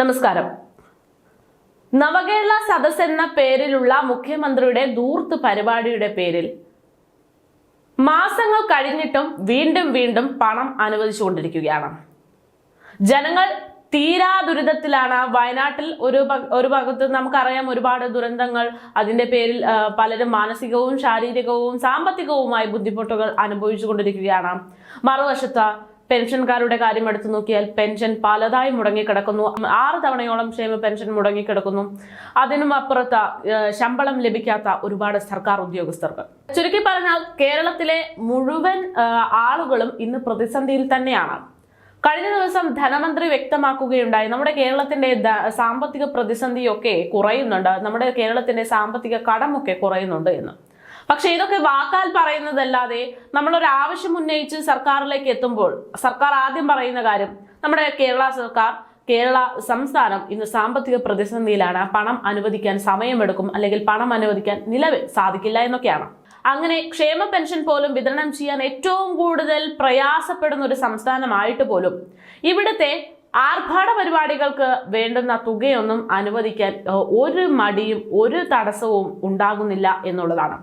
നമസ്കാരം. നവകേരള സദസ് എന്ന പേരിലുള്ള മുഖ്യമന്ത്രിയുടെ ദൂർത്ത് പരിപാടിയുടെ പേരിൽ മാസങ്ങൾ കഴിഞ്ഞിട്ടും വീണ്ടും വീണ്ടും പണം അനുവദിച്ചുകൊണ്ടിരിക്കുകയാണ്. ജനങ്ങൾ തീരാ ദുരിതത്തിലാണ്. വയനാട്ടിൽ ഒരു ഒരു ഭാഗത്ത് നമുക്കറിയാം ഒരുപാട് ദുരന്തങ്ങൾ. അതിന്റെ പേരിൽ പലരും മാനസികവും ശാരീരികവും സാമ്പത്തികവുമായി ബുദ്ധിമുട്ടുകൾ അനുഭവിച്ചുകൊണ്ടിരിക്കുകയാണ്. മറുവശത്ത് പെൻഷൻകാരുടെ കാര്യം എടുത്തു നോക്കിയാൽ പെൻഷൻ പലതായി മുടങ്ങിക്കിടക്കുന്നു. ആറ് തവണയോളം ക്ഷേമ പെൻഷൻ മുടങ്ങിക്കിടക്കുന്നു. അതിനും അപ്പുറത്ത് ശമ്പളം ലഭിക്കാത്ത ഒരുപാട് സർക്കാർ ഉദ്യോഗസ്ഥർക്ക്. ചുരുക്കി പറഞ്ഞാൽ കേരളത്തിലെ മുഴുവൻ ആളുകളും ഇന്ന് പ്രതിസന്ധിയിൽ തന്നെയാണ്. കഴിഞ്ഞ ദിവസം ധനമന്ത്രി വ്യക്തമാക്കുകയുണ്ടായി. നമ്മുടെ കേരളത്തിന്റെ സാമ്പത്തിക പ്രതിസന്ധിയൊക്കെ കുറയുന്നുണ്ട്. നമ്മുടെ കേരളത്തിന്റെ സാമ്പത്തിക കടമൊക്കെ കുറയുന്നുണ്ട് എന്ന്. പക്ഷെ ഇതൊക്കെ വാക്കാൽ പറയുന്നതല്ലാതെ നമ്മളൊരു ആവശ്യം ഉന്നയിച്ച് സർക്കാരിലേക്ക് എത്തുമ്പോൾ സർക്കാർ ആദ്യം പറയുന്ന കാര്യം നമ്മുടെ കേരള സർക്കാർ കേരള സംസ്ഥാനം ഇന്ന് സാമ്പത്തിക പ്രതിസന്ധിയിലാണ്. പണം അനുവദിക്കാൻ സമയമെടുക്കും അല്ലെങ്കിൽ പണം അനുവദിക്കാൻ നിലവിൽ സാധിക്കില്ല എന്നൊക്കെയാണ്. അങ്ങനെ ക്ഷേമ പെൻഷൻ പോലും വിതരണം ചെയ്യാൻ ഏറ്റവും കൂടുതൽ പ്രയാസപ്പെടുന്ന ഒരു സംസ്ഥാനമായിട്ട് പോലും ഇവിടുത്തെ ആർഭാട പരിപാടികൾക്ക് വേണ്ടുന്ന തുകയൊന്നും അനുവദിക്കാൻ ഒരു മടിയും ഒരു തടസ്സവും ഉണ്ടാകുന്നില്ല എന്നുള്ളതാണ്.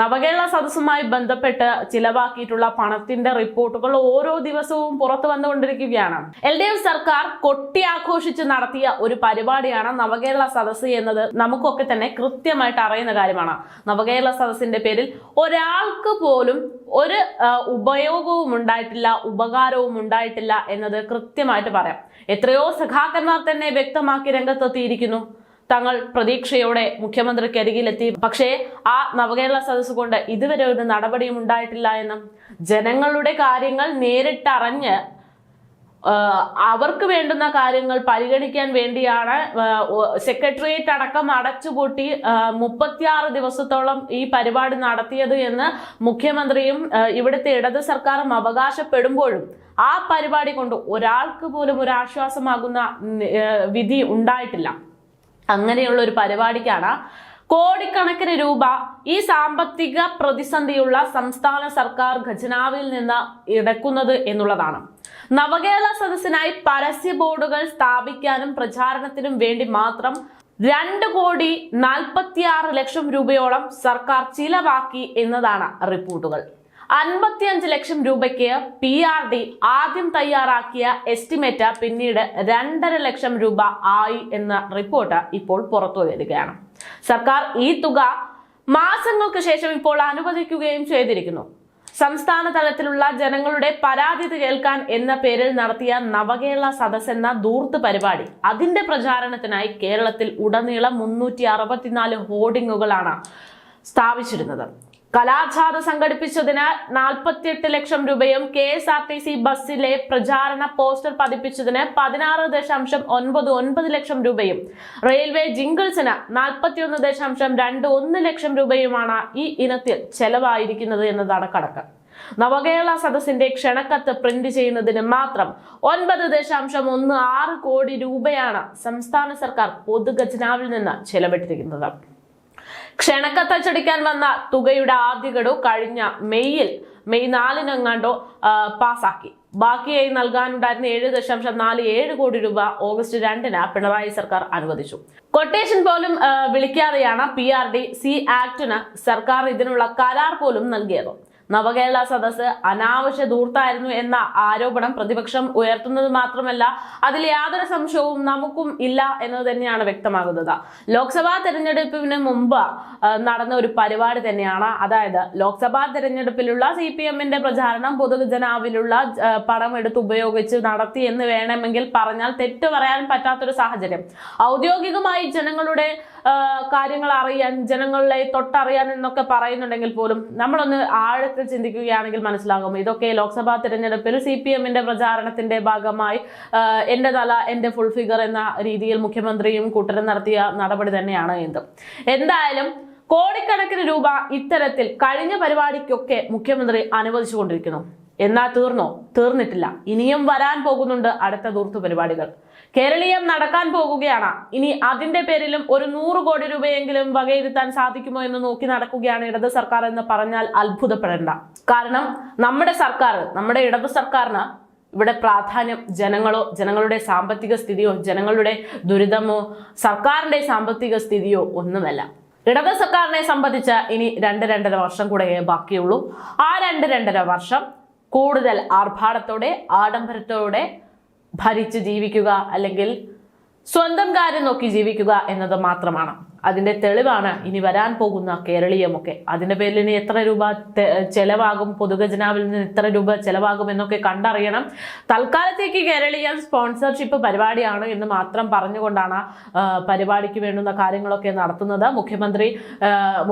നവകേരള സദസ്സുമായി ബന്ധപ്പെട്ട് ചിലവാക്കിയിട്ടുള്ള പണത്തിന്റെ റിപ്പോർട്ടുകൾ ഓരോ ദിവസവും പുറത്തു വന്നുകൊണ്ടിരിക്കുകയാണ്. എൽ ഡി എഫ് സർക്കാർ കൊട്ടി ആഘോഷിച്ച് നടത്തിയ ഒരു പരിപാടിയാണ് നവകേരള സദസ്സ് എന്നത് നമുക്കൊക്കെ തന്നെ കൃത്യമായിട്ട് അറിയുന്ന കാര്യമാണ്. നവകേരള സദസ്സിന്റെ പേരിൽ ഒരാൾക്ക് പോലും ഒരു ഉപയോഗവും ഉണ്ടായിട്ടില്ല ഉപകാരവും ഉണ്ടായിട്ടില്ല എന്നത് കൃത്യമായിട്ട് പറയാം. എത്രയോ സഖാക്കന്മാർ തന്നെ വ്യക്തമാക്കി രംഗത്തെത്തിയിരിക്കുന്നു. തങ്ങൾ പ്രതീക്ഷയോടെ മുഖ്യമന്ത്രിക്ക് അരികിലെത്തി. പക്ഷേ ആ നവകേരള സദസ് കൊണ്ട് ഇതുവരെ ഒരു നടപടിയും ഉണ്ടായിട്ടില്ല എന്നും ജനങ്ങളുടെ കാര്യങ്ങൾ നേരിട്ടറിഞ്ഞ് അവർക്ക് വേണ്ടുന്ന കാര്യങ്ങൾ പരിഗണിക്കാൻ വേണ്ടിയാണ് സെക്രട്ടേറിയറ്റ് അടക്കം അടച്ചുപൂട്ടി മുപ്പത്തിയാറ് ദിവസത്തോളം ഈ പരിപാടി നടത്തിയത് എന്ന് മുഖ്യമന്ത്രിയും ഇവിടുത്തെ ഇടത് സർക്കാരും അവകാശപ്പെടുമ്പോഴും ആ പരിപാടി കൊണ്ട് ഒരാൾക്ക് പോലും ഒരു ആശ്വാസമാകുന്ന വിധി ഉണ്ടായിട്ടില്ല. അങ്ങനെയുള്ള ഒരു പരിപാടിക്കാണ്. കോടിക്കണക്കിന് രൂപ ഈ സാമ്പത്തിക പ്രതിസന്ധിയുള്ള സംസ്ഥാന സർക്കാർ ഖജനാവിൽ നിന്ന് ഇടക്കുന്നത് എന്നുള്ളതാണ്. നവകേരള സദസ്സിനായി പരസ്യ ബോർഡുകൾ സ്ഥാപിക്കാനും പ്രചാരണത്തിനും വേണ്ടി മാത്രം രണ്ട് കോടി നാൽപ്പത്തിയാറ് ലക്ഷം രൂപയോളം സർക്കാർ ചിലവാക്കി എന്നതാണ് റിപ്പോർട്ടുകൾ. അൻപത്തിയഞ്ച് ലക്ഷം രൂപയ്ക്ക് പി ആർ ഡി ആദ്യം തയ്യാറാക്കിയ എസ്റ്റിമേറ്റ് പിന്നീട് രണ്ടര ലക്ഷം രൂപ ആയി എന്ന റിപ്പോർട്ട് ഇപ്പോൾ പുറത്തു വരികയാണ്. സർക്കാർ ഈ തുക മാസങ്ങൾക്ക് ശേഷം ഇപ്പോൾ അനുവദിക്കുകയും ചെയ്തിരിക്കുന്നു. സംസ്ഥാന തലത്തിലുള്ള ജനങ്ങളുടെ പരാതി കേൾക്കാൻ എന്ന പേരിൽ നടത്തിയ നവകേരള സദസ് എന്ന ദൂർത്ത് പരിപാടി അതിന്റെ പ്രചാരണത്തിനായി കേരളത്തിൽ ഉടനീളം മുന്നൂറ്റി അറുപത്തിനാല് ഹോർഡിങ്ങുകളാണ് സ്ഥാപിച്ചിരുന്നത്. കലാജാഥ സംഘടിപ്പിച്ചതിന് നാൽപ്പത്തിയെട്ട് ലക്ഷം രൂപയും K S R T C ബസ്സിലെ പ്രചാരണ പോസ്റ്റർ പതിപ്പിച്ചതിന് പതിനാറ് ദശാംശം ഒൻപത് ഒൻപത് ലക്ഷം രൂപയും റെയിൽവേ ജിംഗിൾസിന് നാൽപ്പത്തിയൊന്ന് ദശാംശം രണ്ട് ഒന്ന് ലക്ഷം രൂപയുമാണ് ഈ ഇനത്തിൽ ചെലവായിരിക്കുന്നത് എന്നതാണ് കണക്ക്. നവകേരള സദസ്സിന്റെ ക്ഷണക്കത്ത് പ്രിന്റ് ചെയ്യുന്നതിന് മാത്രം ഒൻപത് ദശാംശം ഒന്ന് ആറ് കോടി രൂപയാണ് സംസ്ഥാന സർക്കാർ പൊതുഖജനാവിൽ നിന്ന് ചെലവിട്ടിരിക്കുന്നത്. ക്ഷണക്കത്തച്ചടിക്കാൻ വന്ന തുകയുടെ ആദ്യ ഗഡു കഴിഞ്ഞ മെയ്യിൽ മെയ് നാലിനെങ്ങാണ്ടോ പാസാക്കി. ബാക്കിയായി നൽകാനുണ്ടായിരുന്ന ഏഴ് ദശാംശം നാല് ഏഴ് കോടി രൂപ ഓഗസ്റ്റ് രണ്ടിന് പിണറായി സർക്കാർ അനുവദിച്ചു. കൊട്ടേഷൻ പോലും വിളിക്കാതെയാണ് പി ആർ ഡി സി ആക്ടിന് സർക്കാർ ഇതിനുള്ള കരാർ പോലും നൽകിയത്. നവകേരള സദസ് അനാവശ്യ ധൂർത്തായിരുന്നു എന്ന ആരോപണം പ്രതിപക്ഷം ഉയർത്തുന്നത് മാത്രമല്ല അതിൽ യാതൊരു സംശയവും നമുക്കും ഇല്ല എന്നത് തന്നെയാണ് വ്യക്തമാകുന്നത്. ലോക്സഭാ തെരഞ്ഞെടുപ്പിന് മുമ്പ് നടന്ന ഒരു പരിപാടി തന്നെയാണ്. അതായത് ലോക്സഭാ തെരഞ്ഞെടുപ്പിലുള്ള സി പി എമ്മിന്റെ പ്രചാരണം പൊതുജനാവിലുള്ള പണം എടുത്ത് ഉപയോഗിച്ച് നടത്തി എന്ന് വേണമെങ്കിൽ പറഞ്ഞാൽ തെറ്റ് പറയാൻ പറ്റാത്തൊരു സാഹചര്യം. ഔദ്യോഗികമായി ജനങ്ങളുടെ കാര്യങ്ങൾ അറിയാൻ ജനങ്ങളെ തൊട്ടറിയാൻ എന്നൊക്കെ പറയുന്നുണ്ടെങ്കിൽ പോലും നമ്മളൊന്ന് ആഴത്തിൽ ചിന്തിക്കുകയാണെങ്കിൽ മനസ്സിലാകും. ഇതൊക്കെ ലോക്സഭാ തെരഞ്ഞെടുപ്പിൽ സി പി എമ്മിന്റെ പ്രചാരണത്തിന്റെ ഭാഗമായി എന്റെ തല എന്റെ ഫുൾ ഫിഗർ എന്ന രീതിയിൽ മുഖ്യമന്ത്രിയും കൂട്ടരും നടത്തിയ നടപടി തന്നെയാണ് എന്ത്. എന്തായാലും കോടിക്കണക്കിന് രൂപ ഇത്തരത്തിൽ കഴിഞ്ഞ പരിപാടിക്കൊക്കെ മുഖ്യമന്ത്രി അനുവദിച്ചുകൊണ്ടിരിക്കുന്നു. എന്നാൽ തീർന്നോ? തീർന്നിട്ടില്ല. ഇനിയും വരാൻ പോകുന്നുണ്ട് അടുത്ത ദൂർത്ത് പരിപാടികൾ. കേരളീയം നടക്കാൻ പോകുകയാണ്. ഇനി അതിന്റെ പേരിലും ഒരു നൂറ് കോടി രൂപയെങ്കിലും വകയിരുത്താൻ സാധിക്കുമോ എന്ന് നോക്കി നടക്കുകയാണ് ഇടത് സർക്കാർ എന്ന് പറഞ്ഞാൽ അത്ഭുതപ്പെടേണ്ട. കാരണം നമ്മുടെ സർക്കാർ നമ്മുടെ ഇടത് സർക്കാരിന് ഇവിടെ പ്രാധാന്യം ജനങ്ങളോ ജനങ്ങളുടെ സാമ്പത്തിക സ്ഥിതിയോ ജനങ്ങളുടെ ദുരിതമോ സർക്കാരിന്റെ സാമ്പത്തിക സ്ഥിതിയോ ഒന്നുമല്ല. ഇടത് സർക്കാരിനെ സംബന്ധിച്ച് ഇനി രണ്ട് രണ്ടര വർഷം കൂടെ ബാക്കിയുള്ളൂ. ആ രണ്ട് രണ്ടര വർഷം കൂടുതൽ ആർഭാടത്തോടെ ആഡംബരത്തോടെ ഭരിച്ച് ജീവിക്കുക അല്ലെങ്കിൽ സ്വന്തം കാര്യം നോക്കി ജീവിക്കുക എന്നത് മാത്രമാണ്. അതിന്റെ തെളിവാണ് ഇനി വരാൻ പോകുന്ന കേരളീയമൊക്കെ. അതിന്റെ പേരിൽ ഇനി എത്ര രൂപ ചെലവാകും? പൊതുഖജനാവിൽ നിന്ന് എത്ര രൂപ ചെലവാകും എന്നൊക്കെ കണ്ടറിയണം. തൽക്കാലത്തേക്ക് കേരളീയം സ്പോൺസർഷിപ്പ് പരിപാടിയാണ് എന്ന് മാത്രം പറഞ്ഞുകൊണ്ടാണ് പരിപാടിക്ക് വേണ്ടുന്ന കാര്യങ്ങളൊക്കെ നടത്തുന്നത്. മുഖ്യമന്ത്രി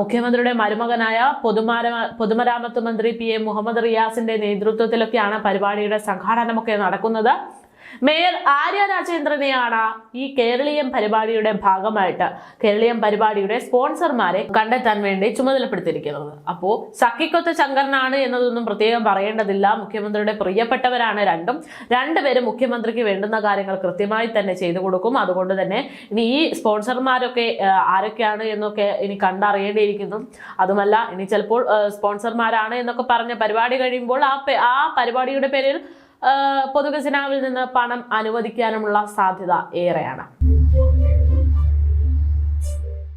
മുഖ്യമന്ത്രിയുടെ മരുമകനായ പൊതുമര പൊതുമരാമത്ത് മന്ത്രി പി എ മുഹമ്മദ് റിയാസിന്റെ നേതൃത്വത്തിലൊക്കെയാണ് പരിപാടിയുടെ സംഘാടനമൊക്കെ നടക്കുന്നത്. മേയർ ആര്യ രാജേന്ദ്രനെയാണ് ഈ കേരളീയം പരിപാടിയുടെ ഭാഗമായിട്ട് കേരളീയം പരിപാടിയുടെ സ്പോൺസർമാരെ കണ്ടെത്താൻ വേണ്ടി ചുമതലപ്പെടുത്തിയിരിക്കുന്നത്. അപ്പോ സഖിക്കൊത്ത ശങ്കരനാണ് എന്നതൊന്നും പ്രത്യേകം പറയേണ്ടതില്ല. മുഖ്യമന്ത്രിയുടെ പ്രിയപ്പെട്ടവരാണ് രണ്ടും. രണ്ടുപേരും മുഖ്യമന്ത്രിക്ക് വേണ്ടുന്ന കാര്യങ്ങൾ കൃത്യമായി തന്നെ ചെയ്തു കൊടുക്കും. അതുകൊണ്ട് തന്നെ ഇനി ഈ സ്പോൺസർമാരൊക്കെ ആരൊക്കെയാണ് എന്നൊക്കെ ഇനി കണ്ടറിയേണ്ടിയിരിക്കുന്നു. അതുമല്ല ഇനി ചിലപ്പോൾ സ്പോൺസർമാരാണ് എന്നൊക്കെ പറഞ്ഞ പരിപാടി കഴിയുമ്പോൾ ആ ആ പരിപാടിയുടെ പേരിൽ പൊതുഖജനാവിൽ നിന്ന് പണം അനുവദിക്കാനുമുള്ള സാധ്യത ഏറെയാണ്.